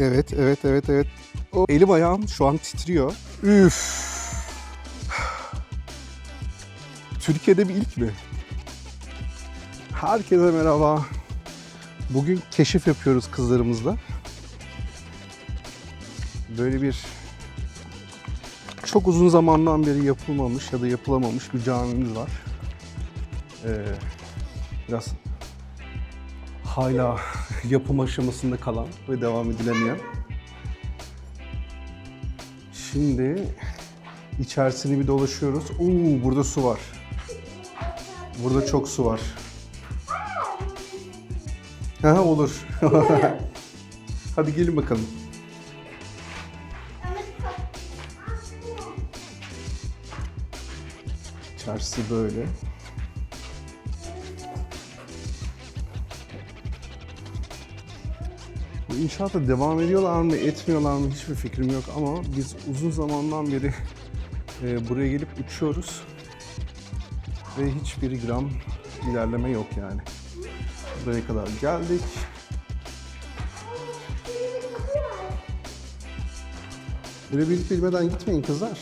Evet, evet, evet, evet. O elim ayağım şu an titriyor. Üf. Türkiye'de bir ilk mi? Herkese merhaba. Bugün keşif yapıyoruz kızlarımızla. Böyle bir çok uzun zamandan beri yapılmamış ya da yapılamamış bir camimiz var. Ee, biraz hala yapım aşamasında kalan ve devam edilemeyen. Şimdi içerisini bir dolaşıyoruz. Oo burada su var. Burada çok su var. Ha olur. Hadi gelin bakalım. İçerisi böyle. İnşaata devam ediyorlar mı, etmiyorlar mı hiçbir fikrim yok ama biz uzun zamandan beri e, buraya gelip uçuyoruz ve hiçbir gram ilerleme yok yani. Buraya kadar geldik. Böyle bilip bilmeden gitmeyin kızlar.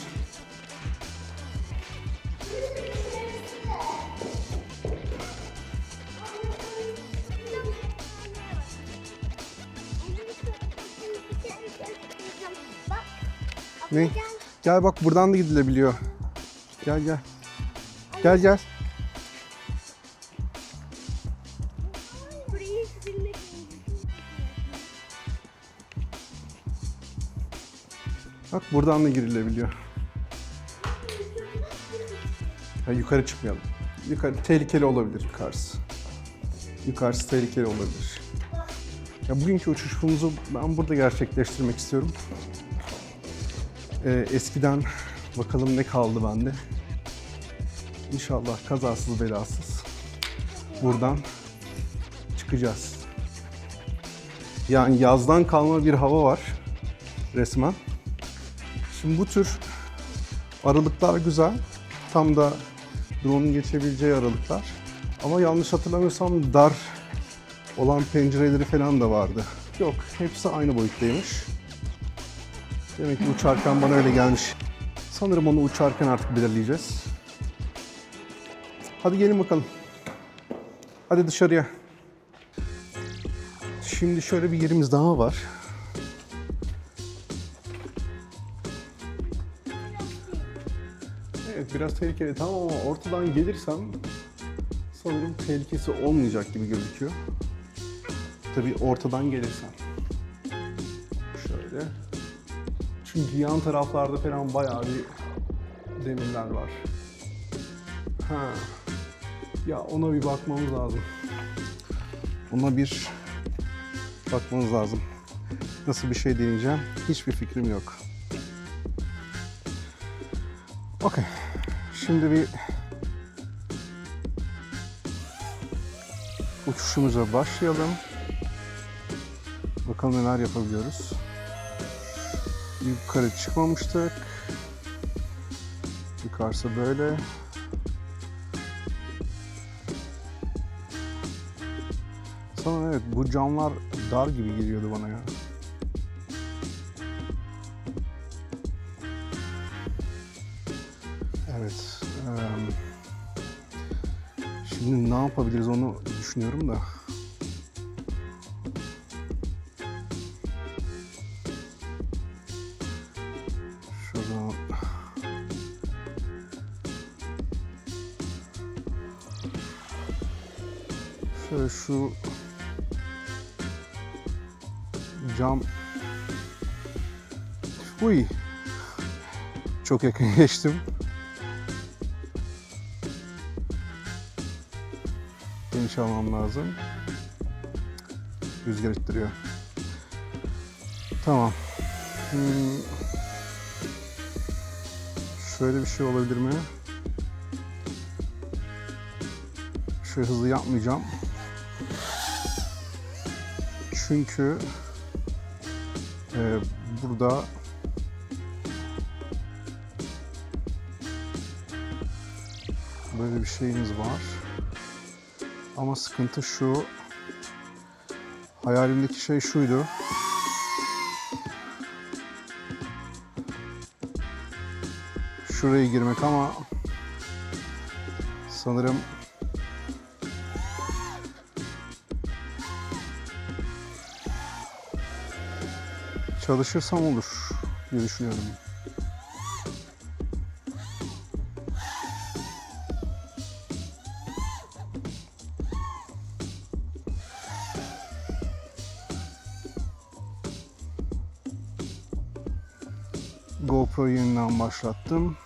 Ne? Gel bak buradan da gidilebiliyor. Gel gel. Gel gel. Bak buradan da girilebiliyor. Ha, yukarı çıkmayalım. Yukarı tehlikeli olabilir yukarısı. Yukarısı tehlikeli olabilir. Ya bugünkü uçuşumuzu ben burada gerçekleştirmek istiyorum. Ee, eskiden bakalım ne kaldı bende. İnşallah kazasız belasız buradan çıkacağız. Yani yazdan kalma bir hava var resmen. Şimdi bu tür aralıklar güzel. Tam da drone'un geçebileceği aralıklar. Ama yanlış hatırlamıyorsam dar olan pencereleri falan da vardı. Yok, hepsi aynı boyuttaymış. Demek ki uçarken bana öyle gelmiş. Sanırım onu uçarken artık belirleyeceğiz. Hadi gelin bakalım. Hadi dışarıya. Şimdi şöyle bir yerimiz daha var. Evet biraz tehlikeli tamam ama ortadan gelirsem sanırım tehlikesi olmayacak gibi gözüküyor. Tabii ortadan gelirsem. Şöyle. Çünkü yan taraflarda falan bayağı bir demirler var. Ha. Ya ona bir bakmamız lazım. Ona bir bakmamız lazım. Nasıl bir şey deneyeceğim hiçbir fikrim yok. Okey. Şimdi bir uçuşumuza başlayalım. Bakalım neler yapabiliyoruz. Yukarı çıkmamıştık. Yukarısı böyle. Sana evet bu camlar dar gibi geliyordu bana ya. Evet. şimdi ne yapabiliriz onu düşünüyorum da. Şu cam Uy. Çok yakın geçtim. Geniş almam lazım. Rüzgar ittiriyor. Tamam. Hmm. Şöyle bir şey olabilir mi? Şöyle hızlı yapmayacağım. Çünkü e, burada böyle bir şeyimiz var. Ama sıkıntı şu. Hayalimdeki şey şuydu. Şuraya girmek ama sanırım çalışırsam olur diye düşünüyorum. GoPro yeniden başlattım.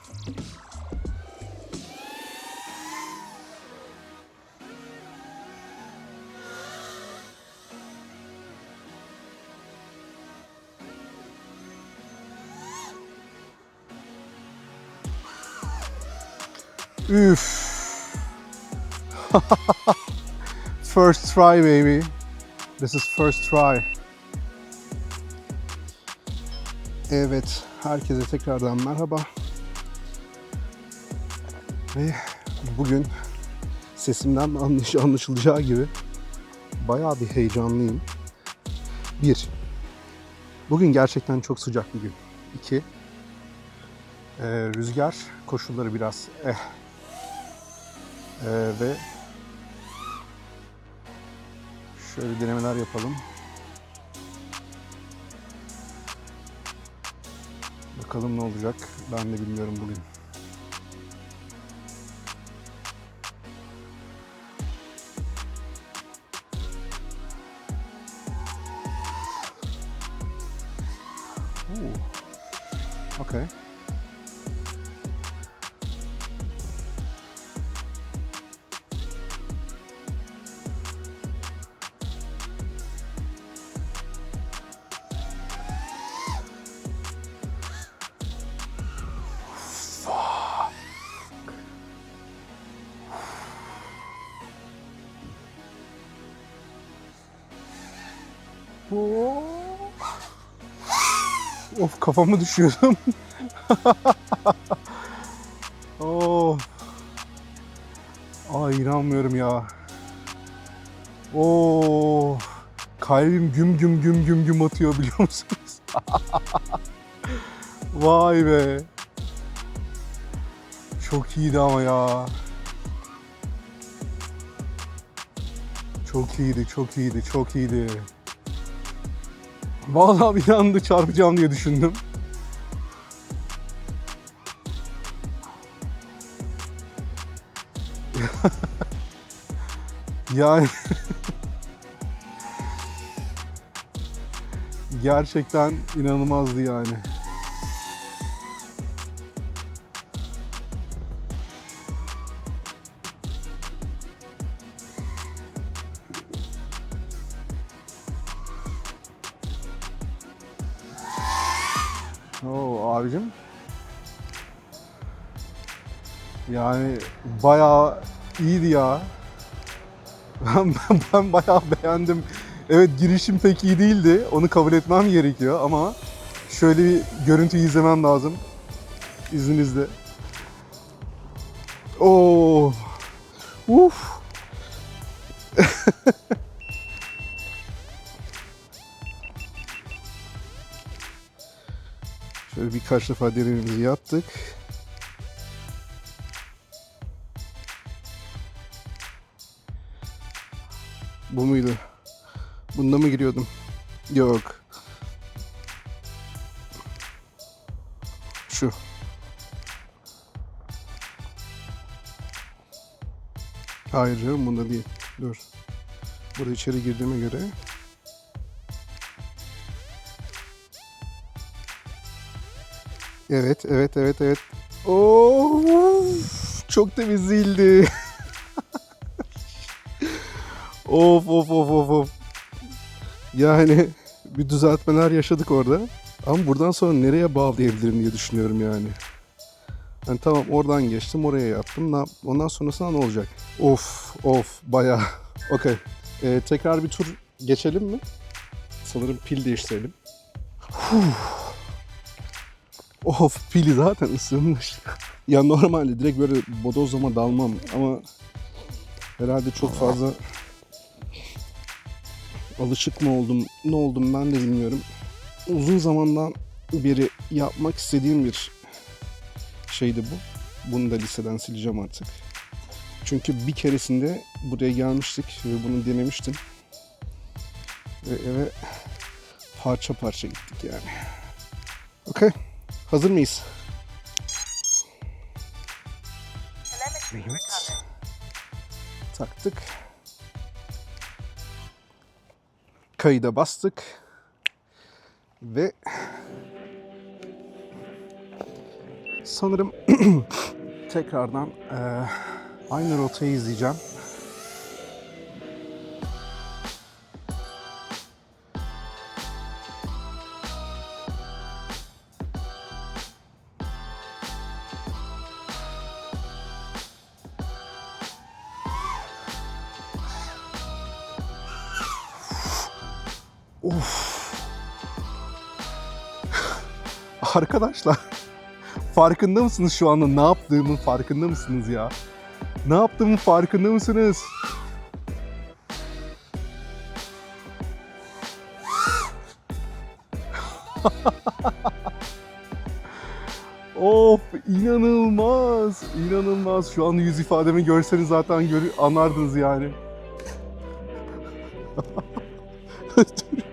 Üf. first try baby. This is first try. Evet, herkese tekrardan merhaba. Ve bugün sesimden anlaş anlaşılacağı gibi bayağı bir heyecanlıyım. Bir, bugün gerçekten çok sıcak bir gün. İki, e, rüzgar koşulları biraz eh. E, ve şöyle denemeler yapalım. Bakalım ne olacak ben de bilmiyorum bugün. Of kafamı düşüyordum. of. Ay inanmıyorum ya. Of. Kalbim güm güm güm güm güm atıyor biliyor musunuz? Vay be. Çok iyiydi ama ya. Çok iyiydi, çok iyiydi, çok iyiydi. Vallahi bir anda çarpacağım diye düşündüm. yani gerçekten inanılmazdı yani. Yani bayağı iyiydi ya. Ben, ben, bayağı beğendim. Evet girişim pek iyi değildi. Onu kabul etmem gerekiyor ama şöyle bir görüntü izlemem lazım. İzninizle. Oo. Uf. Şöyle birkaç defa denememizi yaptık. Bu muydu? Bunda mı giriyordum? Yok. Şu. Hayır canım bunda değil. Dur. Burada içeri girdiğime göre Evet, evet, evet, evet. Oo, çok temiz değildi. of, of, of, of, of. Yani bir düzeltmeler yaşadık orada. Ama buradan sonra nereye bağlayabilirim diye düşünüyorum yani. Yani tamam oradan geçtim, oraya yaptım. Ondan sonrasında ne olacak? Of, of, bayağı. Okey. Ee, tekrar bir tur geçelim mi? Sanırım pil değiştirelim. Of pili zaten ısınmış. ya normalde direkt böyle bodozlama dalmam ama herhalde çok fazla alışık mı oldum, ne oldum ben de bilmiyorum. Uzun zamandan beri yapmak istediğim bir şeydi bu. Bunu da listeden sileceğim artık. Çünkü bir keresinde buraya gelmiştik ve bunu denemiştim. Ve eve parça parça gittik yani. Okey. Hazır mıyız? Recovered. Taktık. Kayıda bastık. Ve sanırım tekrardan eee, aynı rotayı izleyeceğim. Arkadaşlar farkında mısınız şu anda ne yaptığımın farkında mısınız ya? Ne yaptığımın farkında mısınız? of inanılmaz inanılmaz şu an yüz ifademi görseniz zaten gör anlardınız yani.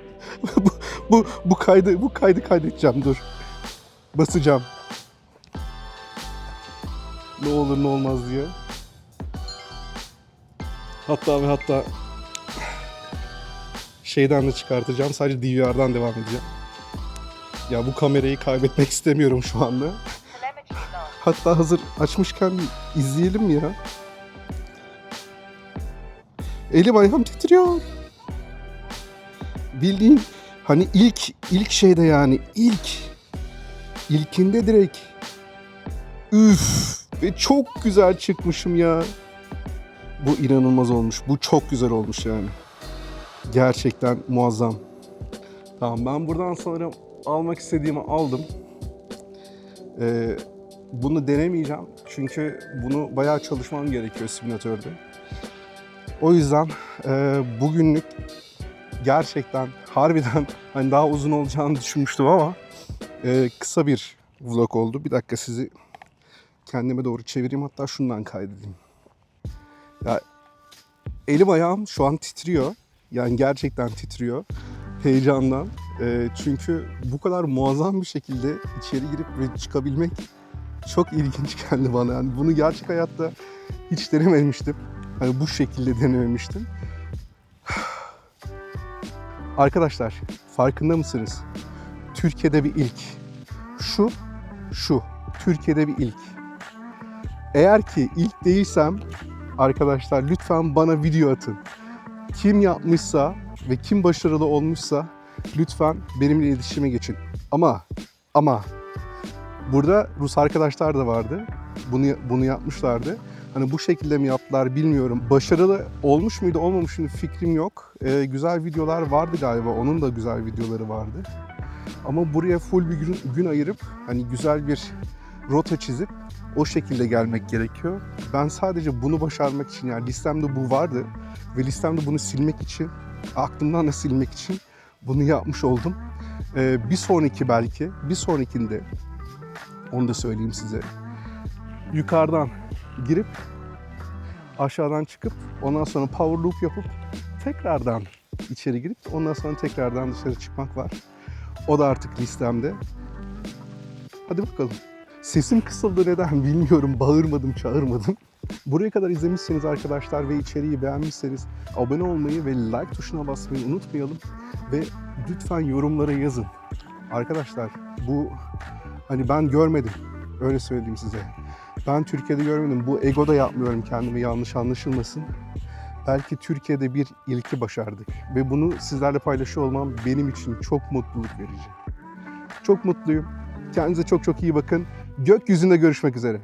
bu, bu, kaydı bu kaydı kaydedeceğim dur. Basacağım. Ne olur ne olmaz diye. Hatta ve hatta şeyden de çıkartacağım. Sadece DVR'dan devam edeceğim. Ya bu kamerayı kaybetmek istemiyorum şu anda. Hatta hazır açmışken izleyelim ya. Elim ayağım titriyor. Bildiğin hani ilk ilk şeyde yani ilk ilkinde direkt üf ve çok güzel çıkmışım ya. Bu inanılmaz olmuş. Bu çok güzel olmuş yani. Gerçekten muazzam. Tamam ben buradan sanırım almak istediğimi aldım. Ee, bunu denemeyeceğim. Çünkü bunu bayağı çalışmam gerekiyor simülatörde. O yüzden e, bugünlük gerçekten harbiden hani daha uzun olacağını düşünmüştüm ama e, kısa bir vlog oldu. Bir dakika sizi kendime doğru çevireyim hatta şundan kaydedeyim. Ya elim ayağım şu an titriyor. Yani gerçekten titriyor heyecandan. E, çünkü bu kadar muazzam bir şekilde içeri girip ve çıkabilmek çok ilginç geldi bana. Yani bunu gerçek hayatta hiç denememiştim. Hani bu şekilde denememiştim. Arkadaşlar farkında mısınız? Türkiye'de bir ilk. Şu, şu. Türkiye'de bir ilk. Eğer ki ilk değilsem arkadaşlar lütfen bana video atın. Kim yapmışsa ve kim başarılı olmuşsa lütfen benimle iletişime geçin. Ama ama burada Rus arkadaşlar da vardı. Bunu bunu yapmışlardı. Hani bu şekilde mi yaptılar bilmiyorum. Başarılı olmuş muydu olmamış mıydı fikrim yok. Ee, güzel videolar vardı galiba. Onun da güzel videoları vardı. Ama buraya full bir gün, gün ayırıp hani güzel bir rota çizip o şekilde gelmek gerekiyor. Ben sadece bunu başarmak için yani listemde bu vardı ve listemde bunu silmek için aklımdan da silmek için bunu yapmış oldum. Ee, bir sonraki belki bir sonrakinde onu da söyleyeyim size. Yukarıdan girip aşağıdan çıkıp ondan sonra power loop yapıp tekrardan içeri girip ondan sonra tekrardan dışarı çıkmak var. O da artık listemde. Hadi bakalım. Sesim kısıldı neden bilmiyorum. Bağırmadım, çağırmadım. Buraya kadar izlemişseniz arkadaşlar ve içeriği beğenmişseniz abone olmayı ve like tuşuna basmayı unutmayalım. Ve lütfen yorumlara yazın. Arkadaşlar bu hani ben görmedim. Öyle söyleyeyim size. Ben Türkiye'de görmedim. Bu ego da yapmıyorum kendime yanlış anlaşılmasın. Belki Türkiye'de bir ilki başardık. Ve bunu sizlerle paylaşıyor olmam benim için çok mutluluk verici. Çok mutluyum. Kendinize çok çok iyi bakın. Gökyüzünde görüşmek üzere.